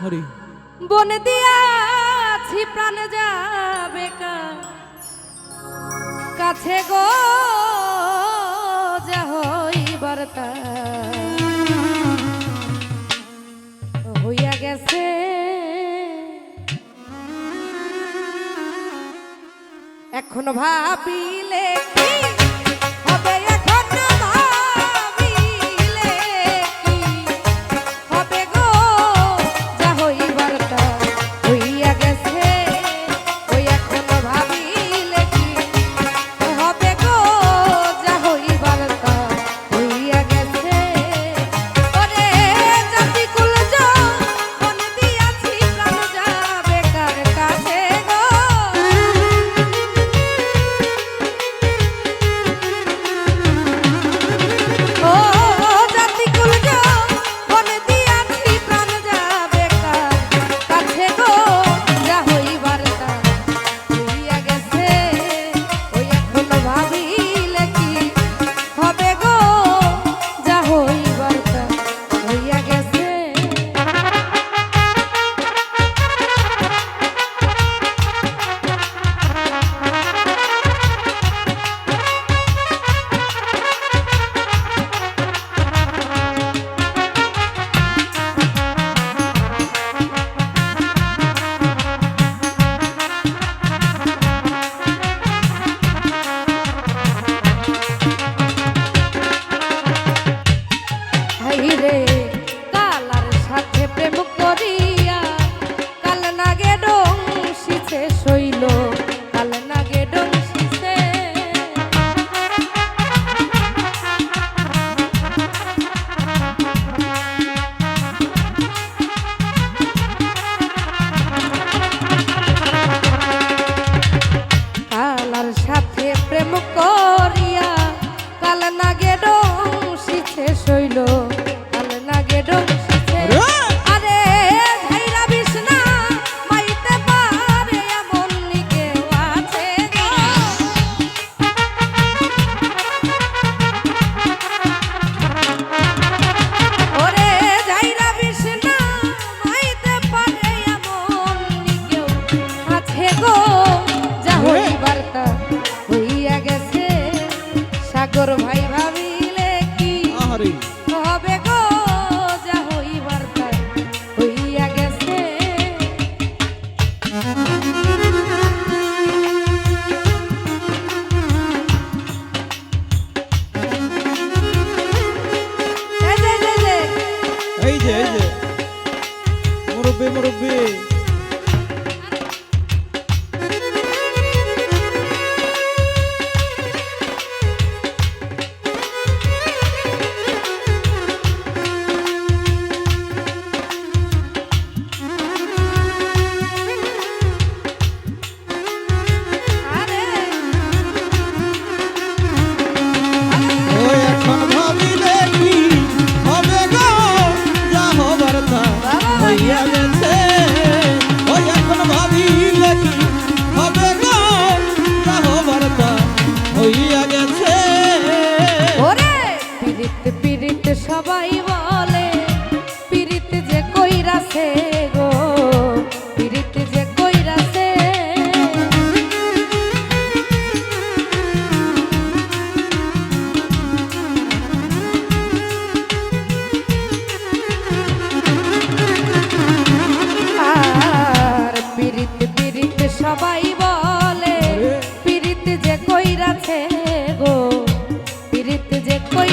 হরি। বনে দিয়াছি প্রাণ যাবে কাছে গো যাহই বার্তা হইয়া গেছে। এখন ভাবিলে কি Halloween.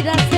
বিরাজ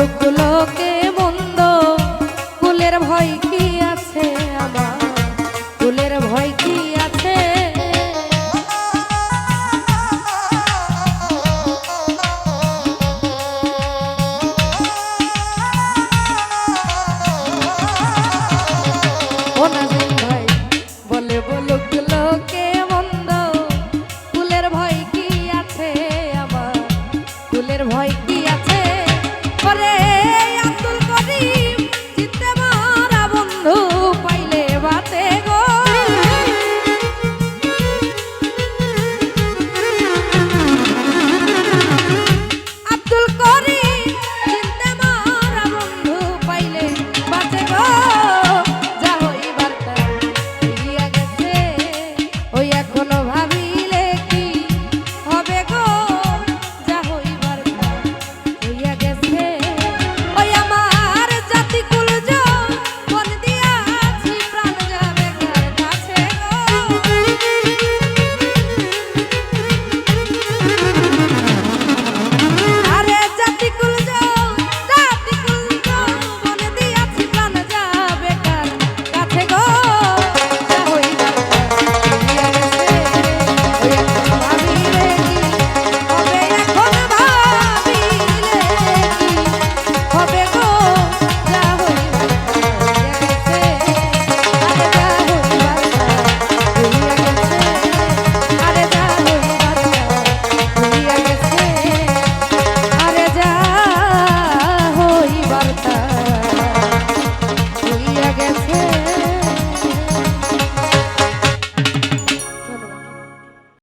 বলুক লোকে মন্দ ফুলের ভয় কি আছে আমার?